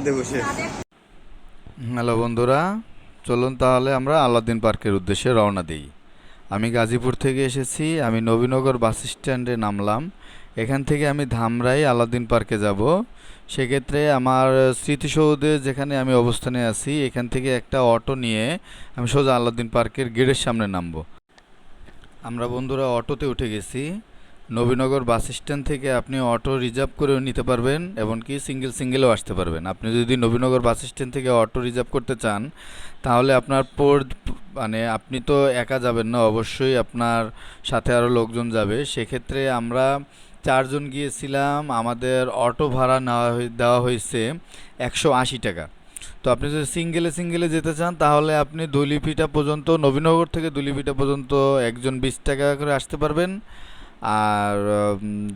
সাদে বসে হ্যালো বন্ধুরা, চলুন তাহলে আমরা আলাউদ্দিন পার্কের উদ্দেশ্যে রওনা দিই। আমি গাজীপুর থেকে এসেছি, আমি নবীনগর বাস স্ট্যান্ডে নামলাম। এখান থেকে আমি ধামরাই আলাউদ্দিন পার্কে যাব। সেক্ষেত্রে আমার স্মৃতিসৌধে যেখানে আমি অবস্থানে আছি, এখান থেকে একটা অটো নিয়ে আমি সোজা আলাউদ্দিন পার্কের গেটের সামনে নামবো। আমরা বন্ধুরা অটোতে উঠে গেছি। নবীনগর বাস স্ট্যান্ড থেকে আপনি অটো রিজার্ভ করেও নিতে পারবেন, এমনকি সিঙ্গেল সিঙ্গেলও আসতে পারবেন। আপনি যদি নবীনগর বাস স্ট্যান্ড থেকে অটো রিজার্ভ করতে চান, তাহলে আপনার পর মানে আপনি তো একা যাবেন না, অবশ্যই আপনার সাথে আরও লোকজন যাবে। সেক্ষেত্রে আমরা চারজন গিয়েছিলাম, আমাদের অটো ভাড়া নেওয়া দেওয়া হয়েছে একশো আশি টাকা। তো আপনি যদি সিঙ্গেলে সিঙ্গেলে যেতে চান, তাহলে আপনি দুলিপিটা পর্যন্ত, নবীনগর থেকে দুলিপিটা পর্যন্ত একজন বিশ টাকা করে আসতে পারবেন। আর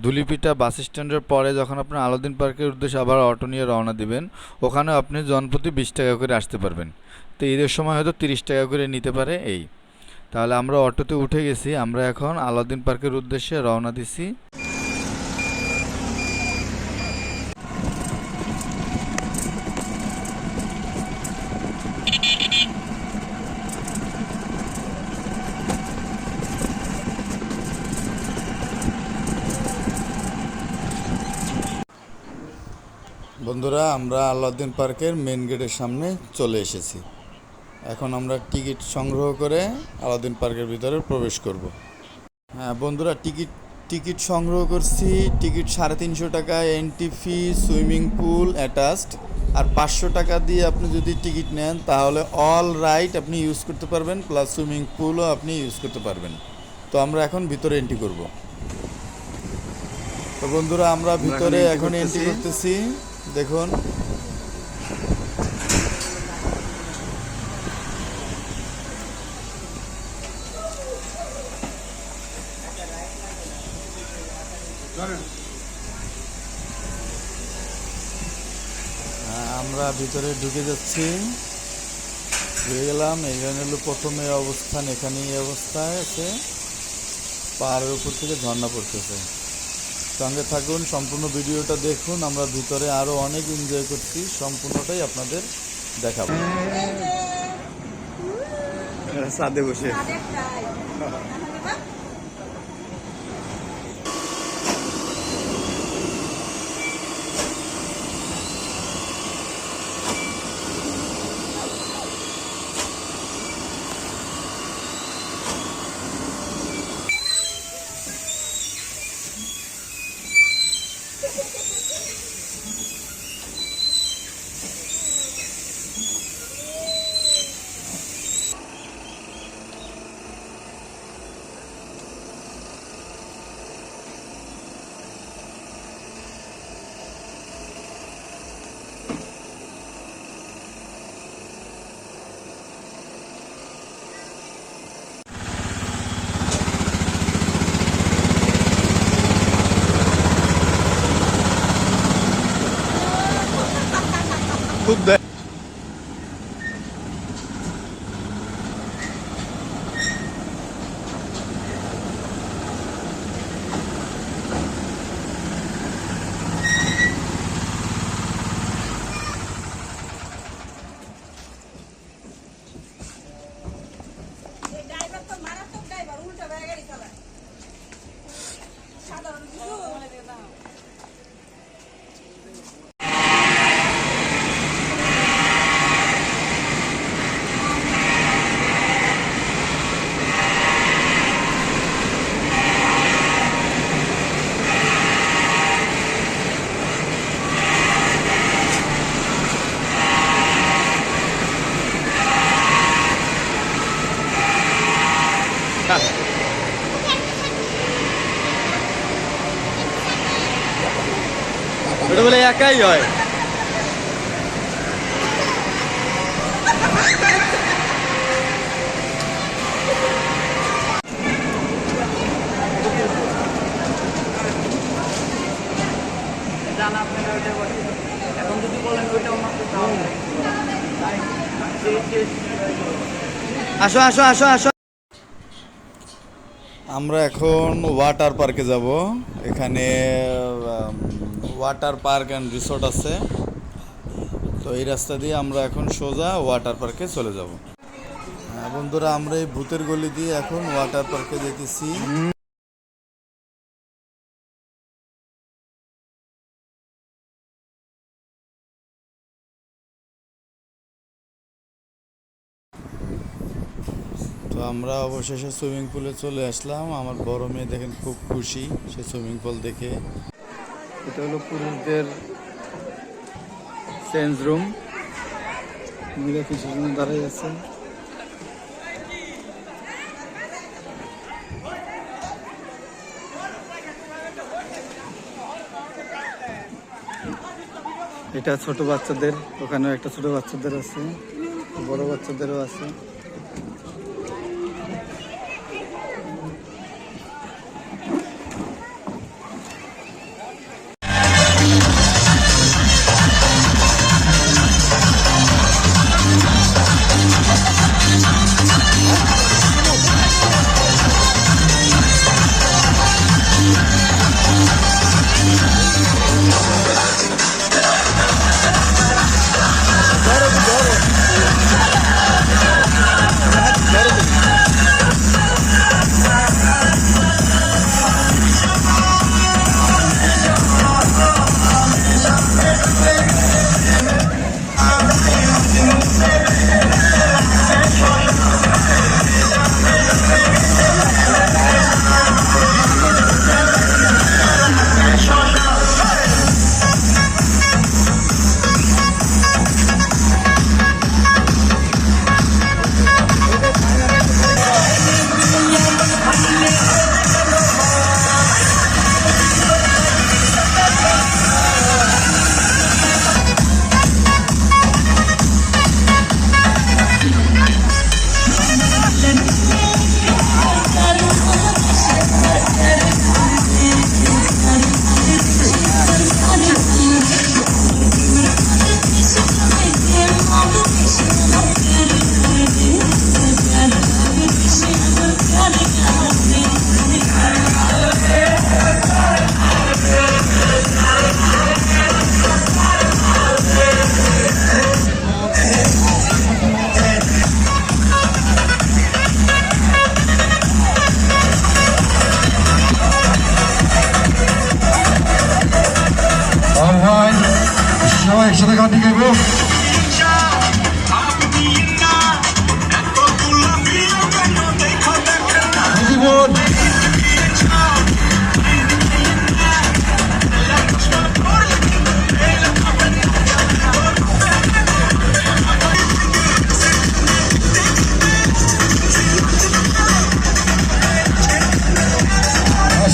ধুলিপিঠা বাস স্ট্যান্ডের পরে যখন আপনি আলোদিন পার্কের উদ্দেশ্যে আবার অটো নিয়ে রওনা দিবেন, ওখানে আপনি জনপ্রতি বিশ টাকা করে আসতে পারবেন। তো ঈদের সময় হয়তো তিরিশ টাকা করে নিতে পারে এই। তাহলে আমরা অটোতে উঠে গেছি, আমরা এখন আলাউদ্দিন পার্কের উদ্দেশ্যে রওনা দিছি। বন্ধুরা আমরা আলাউদ্দিন পার্কের মেন গেটের সামনে চলে এসেছি। এখন আমরা টিকিট সংগ্রহ করে আলাউদ্দিন পার্কের ভিতরে প্রবেশ করব। হ্যাঁ বন্ধুরা টিকিট টিকিট সংগ্রহ করছি। টিকিট সাড়ে তিনশো টাকা entry fee swimming pool attached আর পাঁচশো টাকা দিয়ে আপনি যদি টিকিট নেন তাহলে অল রাইট আপনি ইউজ করতে পারবেন প্লাস সুইমিং পুলও আপনি ইউজ করতে পারবেন। তো আমরা এখন ভিতরে এন্ট্রি করব। তো বন্ধুরা আমরা ভিতরে এখন এন্ট্রি করতেছি। দেখুন। আমরা ভিতরে ঢুকে যাচ্ছি। ঢুকে গেলাম এখানে হলো প্রথমে অবস্থান এখানে এই অবস্থায় আছে। পাহাড়ের উপর থেকে ঝর্ণা পড়তেছে। সঙ্গে থাকুন সম্পূর্ণ ভিডিওটা দেখুন আমরা ভিতরে আরও অনেক এনজয় করছি সম্পূর্ণটাই আপনাদের দেখাব। সাদে বসে। খুব দেয় বলে একাই হয়। আসো আসো আসো আসো। আমরা এখন ওয়াটার পার্কে যাব। এখানে ওয়াটার পার্ক অ্যান্ড রিসোর্ট আছে। তো এই রাস্তা দিয়ে আমরা এখন সোজা ওয়াটার পার্কে চলে যাব। হ্যাঁ, বন্ধুরা আমরা এই ভূতের গলি দিয়ে এখন ওয়াটার পার্কে যেতেছি। তো আমরা অবশেষে সুইমিং পুলে চলে আসলাম। আমার বড় মেয়ে দেখেন খুব খুশি সে সুইমিং পুল দেখে। এটা হলো পুরুষদের চেঞ্জ রুম মহিলা কিছু জন দাঁড়াই আছে। এটা ছোট বাচ্চাদের, ওখানেও একটা ছোট বাচ্চাদের আছে, বড় বাচ্চাদেরও আছে। Alright, সবাই একসাথে গান গাইব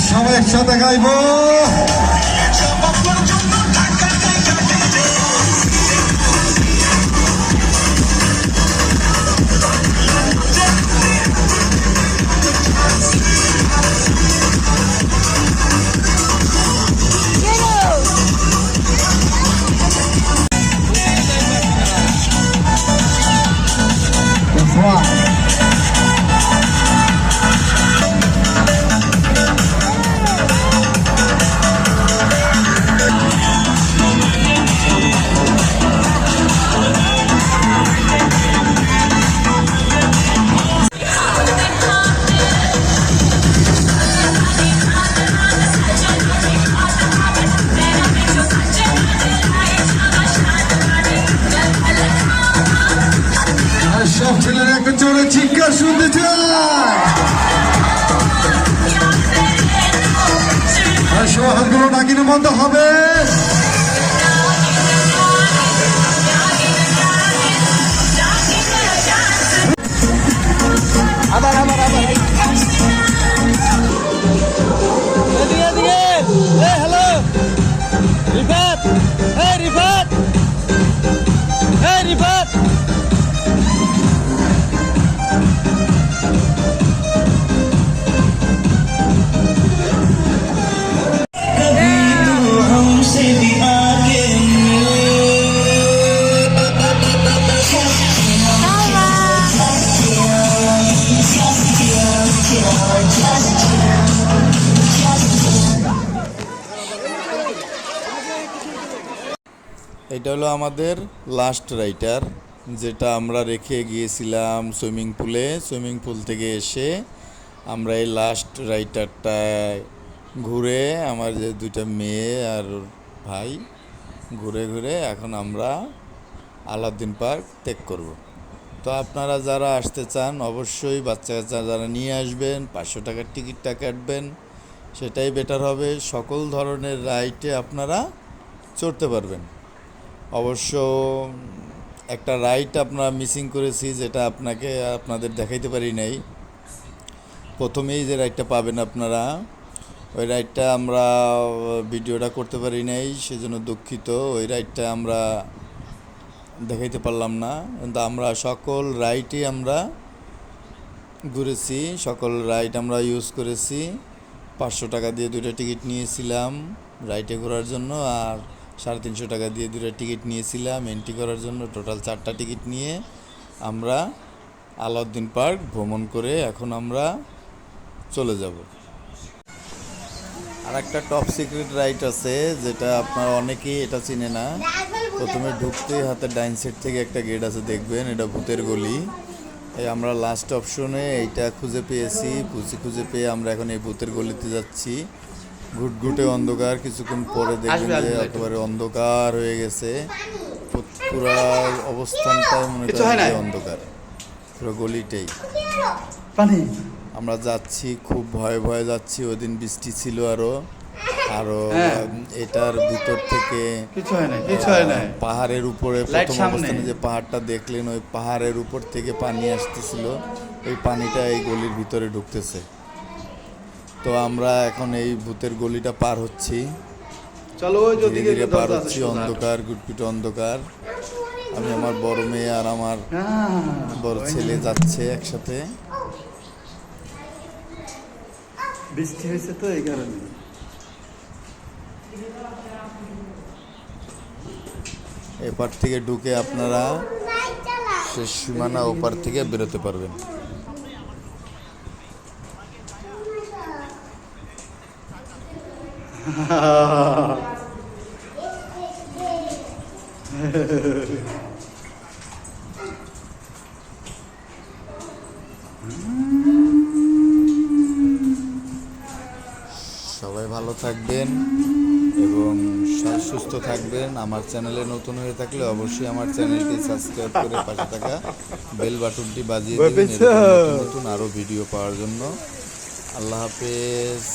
সবাই একসাথে গাইব। একটা জোরে চিৎকার শুনতে চাই। সব হাতগুলো ডাকিনে বন্ধ হবে। এটা হলো আমাদের লাস্ট রাইটার যেটা আমরা রেখে গিয়েছিলাম সুইমিং পুলে সুইমিং পুল থেকে এসে আমরা এই লাস্ট রাইটারটায় ঘুরে আমার যে দুইটা মেয়ে আর ভাই, ঘুরে ঘুরে এখন আমরা আলাউদ্দিন পার্ক ত্যাগ করব। তো আপনারা যারা আসতে চান, অবশ্যই বাচ্চা কাচ্চা যারা নিয়ে আসবেন, পাঁচশো টাকার টিকিটটা কাটবেন, সেটাই বেটার হবে। সকল ধরনের রাইডে আপনারা চড়তে পারবেন। অবশ্য একটা রাইড আপনারা মিসিং করেছি, যেটা আপনাকে, আপনাদের দেখাইতে পারি নাই। প্রথমেই যে রাইডটা পাবেন আপনারা, ওই রাইডটা আমরা, ভিডিওটা করতে পারি নাই, সেজন্য দুঃখিত। ওই রাইডটা আমরা দেখাইতে পারলাম না। কিন্তু আমরা সকল রাইডই আমরা ঘুরেছি, সকল রাইড আমরা ইউজ করেছি। পাঁচশো টাকা দিয়ে দুইটা টিকিট নিয়েছিলাম রাইডে ঘোরার জন্য, আর সাড়ে তিনশো টাকা দিয়ে দুইটা টিকিট নিয়েছিলাম এন্ট্রি করার জন্য। টোটাল চারটা টিকিট নিয়ে আমরা আলাউদ্দিন পার্ক ভ্রমণ করে এখন আমরা চলে যাব। আর একটা টপ সিক্রেট রাইড আছে, যেটা আপনার অনেকেই এটা চিনে না। প্রথমে ঢুকতেই হাতে ডাইন সাইড থেকে একটা গেট আছে দেখবেন এটা ভূতের গলি। এই আমরা লাস্ট অপশনে এইটা খুঁজে পেয়েছি খুঁজে খুঁজে পেয়ে আমরা এখন এই ভূতের গলিতে যাচ্ছি। ঘুটঘুটে অন্ধকার কিছুক্ষণ পরে দেখবেন যে একেবারে অন্ধকার হয়ে গেছে। পু- পুরা অবস্থানটাই মনে করেন যে অন্ধকার। পুরো গলিটাই আমরা যাচ্ছি খুব ভয়ে ভয়ে যাচ্ছি ওই দিন বৃষ্টি ছিল আরও। আরও হ্যাঁ। এটার ভিতর থেকে কিছু হয় না কিছু হয় না পাহাড়ের উপরে প্রথম অবস্থানে যে পাহাড়টা দেখলেন ওই পাহাড়ের উপর থেকে পানি আসতেছিল। ওই পানিটা এই গলির ভিতরে ঢুকতেছে। তো আমরা এখন এই ভূতের গলিটা পার হচ্ছি। চলো ধীরে ধীরে পার হচ্ছি অন্ধকার গুটগুটে অন্ধকার। আমি আমার বড় মেয়ে আর আমার বড় ছেলে যাচ্ছে একসাথে। বৃষ্টি হয়েছে তো এই কারণে। এপার থেকে ঢুকে আপনারা শেষ সীমানা ওপার থেকে বেরোতে পারবেন। সবাই ভালো থাকবেন এবং সুস্থ থাকবেন। আমার চ্যানেলে নতুন হয়ে থাকলে অবশ্যই আমার চ্যানেলটি সাবস্ক্রাইব করে পাশে থাকা বেল বাটনটি বাজিয়ে দিন নতুন আরও ভিডিও পাওয়ার জন্য। আল্লাহ হাফেজ।